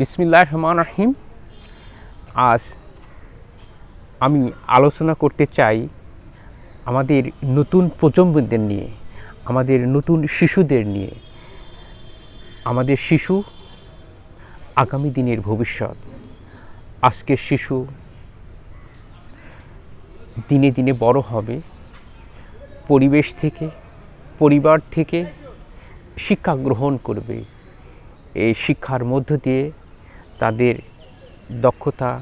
বিসমিল্লাহ রহমান রহিম। আজ আমি আলোচনা করতে চাই আমাদের নতুন প্রজন্মদের নিয়ে, আমাদের নতুন শিশুদের নিয়ে, আমাদের শিশু আগামী দিনের ভবিষ্যৎ, আজকের শিশু দিনে দিনে বড় হবে, পরিবেশ থেকে, পরিবার থেকে শিক্ষা গ্রহণ করবে। এই শিক্ষার মধ্য দিয়ে তাদের দক্ষতা,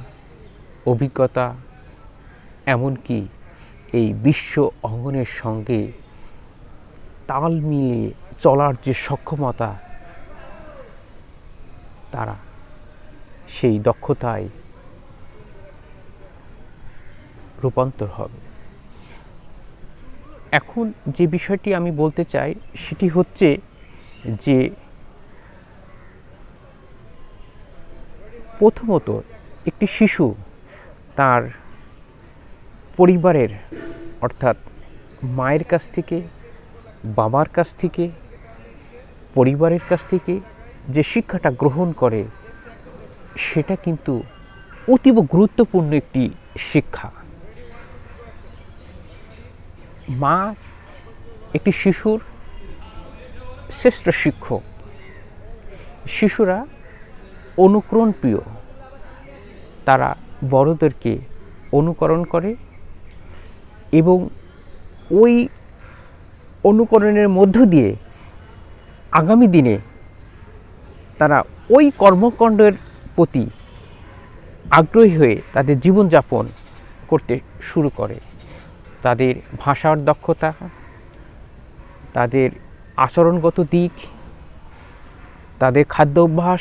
অভিজ্ঞতা, এমনকি এই বিশ্ব অঙ্গনের সঙ্গে তাল মিলিয়ে চলার যে সক্ষমতা, তারা সেই দক্ষতায় রূপান্তর হবে। এখন যে বিষয়টি আমি বলতে চাই, সেটি হচ্ছে যে প্রথমত একটি শিশু তার পরিবারের, অর্থাৎ মায়ের কাছ থেকে, বাবার কাছ থেকে, পরিবারের কাছ থেকে যে শিক্ষাটা গ্রহণ করে, সেটা কিন্তু অতীব গুরুত্বপূর্ণ একটি শিক্ষা। মা একটি শিশুর শ্রেষ্ঠ শিক্ষক। শিশুরা অনুকরণ প্রিয় তারা বড়দেরকে অনুকরণ করে এবং ওই অনুকরণের মধ্য দিয়ে আগামী দিনে তারা ওই কর্মকাণ্ডের প্রতি আগ্রহী হয়ে তাদের জীবনযাপন করতে শুরু করে। তাদের ভাষার দক্ষতা, তাদের আচরণগত দিক, তাদের খাদ্য অভ্যাস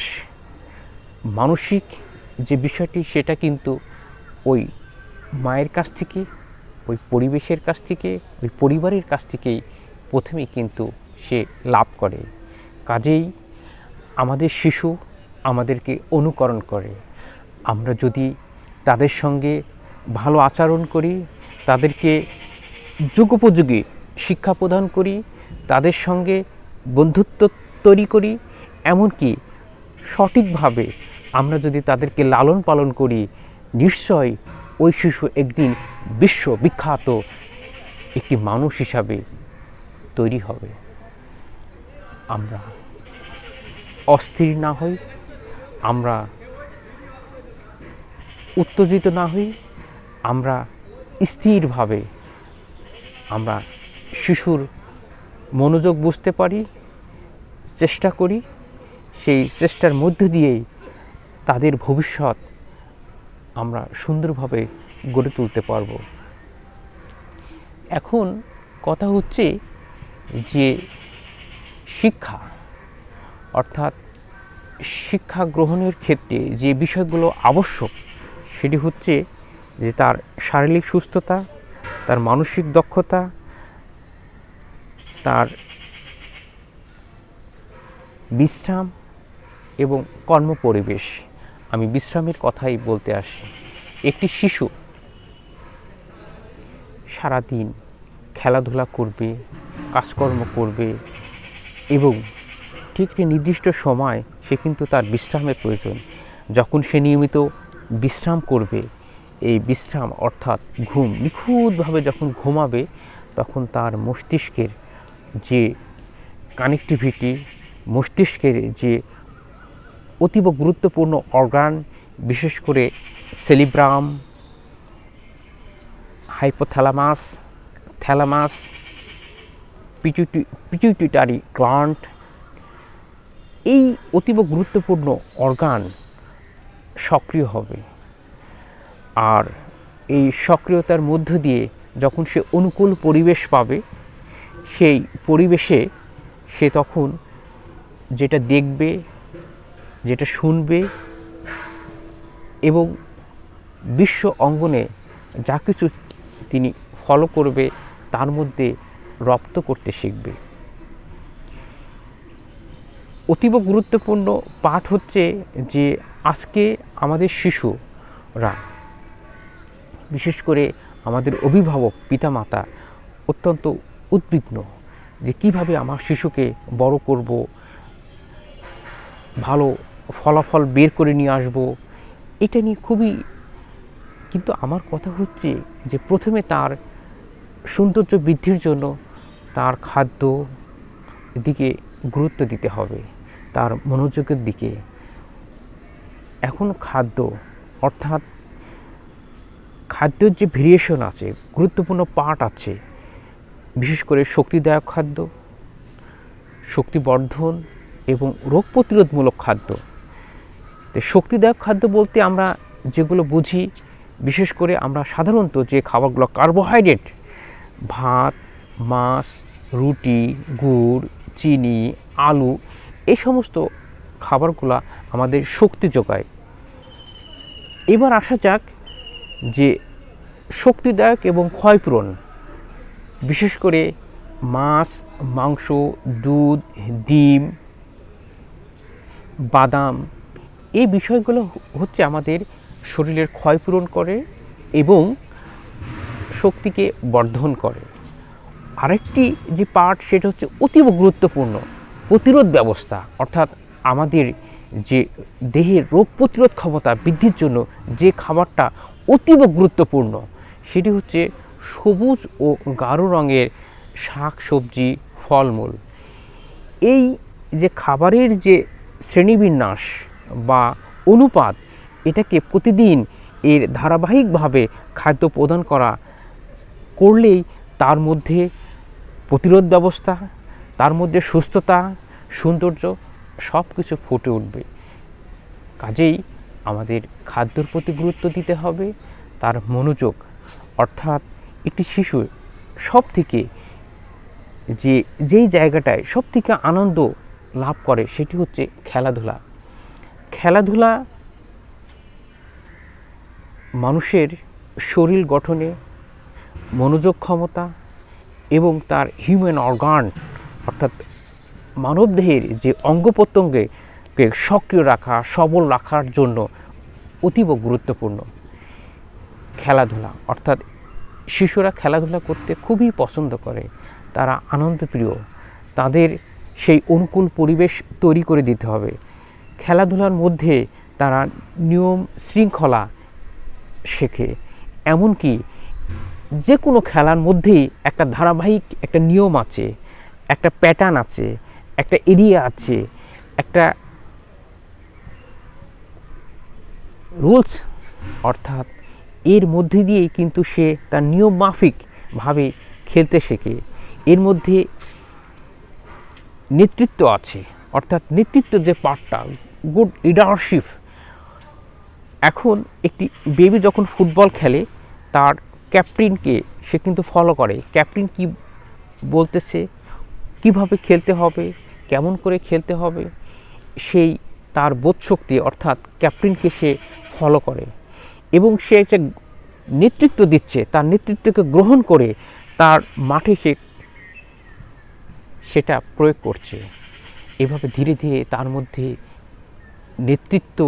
মানসিক যে বিষয়টি, সেটা কিন্তু ওই মায়ের কাছ থেকে, ওই পরিবেশের কাছ থেকে, ওই পরিবারের কাছ থেকেই প্রথমেই কিন্তু সে লাভ করে। কাজেই আমাদের শিশু আমাদেরকে অনুকরণ করে। আমরা যদি তাদের সঙ্গে ভালো আচরণ করি, তাদেরকে যুগোপযোগী শিক্ষা প্রদান করি, তাদের সঙ্গে বন্ধুত্ব তৈরি করি, এমনকি সঠিকভাবে আমরা যদি তাদেরকে লালন পালন করি, নিশ্চয় ওই শিশু একদিন বিশ্ব বিখ্যাত একটি মানুষ হিসাবে তৈরি হবে। আমরা অস্থির না হই, আমরা উত্তেজিত না হই, আমরা স্থিরভাবে আমরা শিশুর মনোযোগ বুঝতে পারি, চেষ্টা করি, সেই চেষ্টার মধ্য দিয়েই তাদের ভবিষ্যৎ আমরা সুন্দরভাবে গড়ে তুলতে পারব। এখন কথা হচ্ছে যে শিক্ষা, অর্থাৎ শিক্ষা গ্রহণের ক্ষেত্রে যে বিষয়গুলো আবশ্যক, সেটি হচ্ছে যে তার শারীরিক সুস্থতা, তার মানসিক দক্ষতা, তার বিশ্রাম এবং কর্মপরিবেশ। আমি বিশ্রামের কথাই বলতে আসি। একটি শিশু সারাদিন খেলাধুলা করবে, কাজকর্ম করবে এবং ঠিক একটি নির্দিষ্ট সময় সে কিন্তু তার বিশ্রামের প্রয়োজন। যখন সে নিয়মিত বিশ্রাম করবে, এই বিশ্রাম অর্থাৎ ঘুম নিখুঁতভাবে যখন ঘুমাবে, তখন তার মস্তিষ্কের যে কানেকটিভিটি মস্তিষ্কের যে অতীব গুরুত্বপূর্ণ অর্গান বিশেষ করে সেলিব্রাম হাইপোথ্যালামাস থ্যালামাস পিটুটি পিটুইটারি গ্লান্ট এই অতীব গুরুত্বপূর্ণ অর্গান সক্রিয় হবে। আর এই সক্রিয়তার মধ্য দিয়ে যখন সে অনুকূল পরিবেশ পাবে, সেই পরিবেশে সে তখন যেটা দেখবে যেটা শুনবে এবং বিশ্ব অঙ্গনে যা কিছু তিনি ফলো করবে, তার মধ্যে রপ্ত করতে শিখবে। অতীব গুরুত্বপূর্ণ পাঠ হচ্ছে যে, আজকে আমাদের শিশুরা, বিশেষ করে আমাদের অভিভাবক পিতামাতা, অত্যন্ত উদ্বিগ্ন যে কীভাবে আমার শিশুকে বড় করব, ভালো ফলাফল বের করে নিয়ে আসব, এটা নিয়ে খুবই, কিন্তু আমার কথা হচ্ছে যে প্রথমে তার সৌন্দর্য বৃদ্ধির জন্য তার খাদ্য দিকে গুরুত্ব দিতে হবে, তার মনোযোগের দিকে। এখন খাদ্য, অর্থাৎ খাদ্যের যে ভেরিয়েশন আছে, গুরুত্বপূর্ণ পার্ট আছে, বিশেষ করে শক্তিদায়ক খাদ্য, শক্তিবর্ধন এবং রোগ প্রতিরোধমূলক খাদ্য। তো শক্তিদায়ক খাদ্য বলতে আমরা যেগুলো বুঝি, বিশেষ করে আমরা সাধারণত যে খাবারগুলো কার্বোহাইড্রেট ভাত, মাছ, রুটি, গুড়, চিনি, আলু, এই সমস্ত খাবারগুলো আমাদের শক্তি যোগায়। এবার আসা যাক যে শক্তিদায়ক এবং ক্ষয়পূরণ, বিশেষ করে মাছ, মাংস, দুধ, ডিম, বাদাম এই বিষয়গুলো হচ্ছে আমাদের শরীরের ক্ষয়পূরণ করে এবং শক্তিকে বর্ধন করে। আরেকটি যে পার্ট সেটা হচ্ছে অতীব গুরুত্বপূর্ণ প্রতিরোধ ব্যবস্থা, অর্থাৎ আমাদের যে দেহের রোগ প্রতিরোধ ক্ষমতা বৃদ্ধির জন্য যে খাবারটা অতীব গুরুত্বপূর্ণ, সেটি হচ্ছে সবুজ ও গাঢ় রঙের শাক, সবজি, ফলমূল। এই যে খাবারের যে শ্রেণীবিন্যাস বা অনুপাত এটাকে প্রতিদিন এর ধারাবাহিকভাবে খাদ্য প্রদান করা করলেই তার মধ্যে প্রতিরোধ ব্যবস্থা, তার মধ্যে সুস্থতা, সৌন্দর্য সব কিছু ফুটে উঠবে। কাজেই আমাদের খাদ্যর প্রতি গুরুত্ব দিতে হবে, তার মনোযোগ, অর্থাৎ একটি শিশু সব থেকে যে, যেই জায়গাটায় সব থেকে আনন্দ লাভ করে সেটি হচ্ছে খেলাধুলা। খেলাধুলা মানুষের শরীর গঠনে, মনোযোগ ক্ষমতা এবং তার হিউম্যান অর্গান অর্থাৎ মানবদেহের যে অঙ্গ প্রত্যঙ্গকে সক্রিয় রাখা, সবল রাখার জন্য অতীব গুরুত্বপূর্ণ খেলাধুলা। অর্থাৎ শিশুরা খেলাধুলা করতে খুবই পছন্দ করে, তারা আনন্দপ্রিয়, তাদের সেই অনুকূল পরিবেশ তৈরি করে দিতে হবে। খেলাধুলার মধ্যে তারা নিয়ম শৃঙ্খলা শেখে। এমনকি যে কোনো খেলার মধ্যেই একটা ধারাবাহিক একটা নিয়ম আছে, একটা প্যাটার্ন আছে, একটা এরিয়া আছে, একটা রুলস অর্থাৎ এর মধ্যে দিয়েই কিন্তু সে তার নিয়ম মাফিকভাবে খেলতে শেখে। এর মধ্যে নেতৃত্ব আছে, অর্থাৎ নেতৃত্ব যে পার্টটা গুড লিডারশিপ। এখন একটি বেবি যখন ফুটবল খেলে, তার ক্যাপ্টেনকে সে কিন্তু ফলো করে। ক্যাপ্টেন কি বলতেছে? কীভাবে খেলতে হবে? কেমন করে খেলতে হবে? সেই তার বোধশক্তি অর্থাৎ ক্যাপ্টেনকে সে ফলো করে। এবং সে যে নেতৃত্ব দিচ্ছে, তার নেতৃত্বকে গ্রহণ করে তার মাঠে সে সেটা প্রয়োগ করছে। এভাবে ধীরে ধীরে তার মধ্যে নেতৃত্ব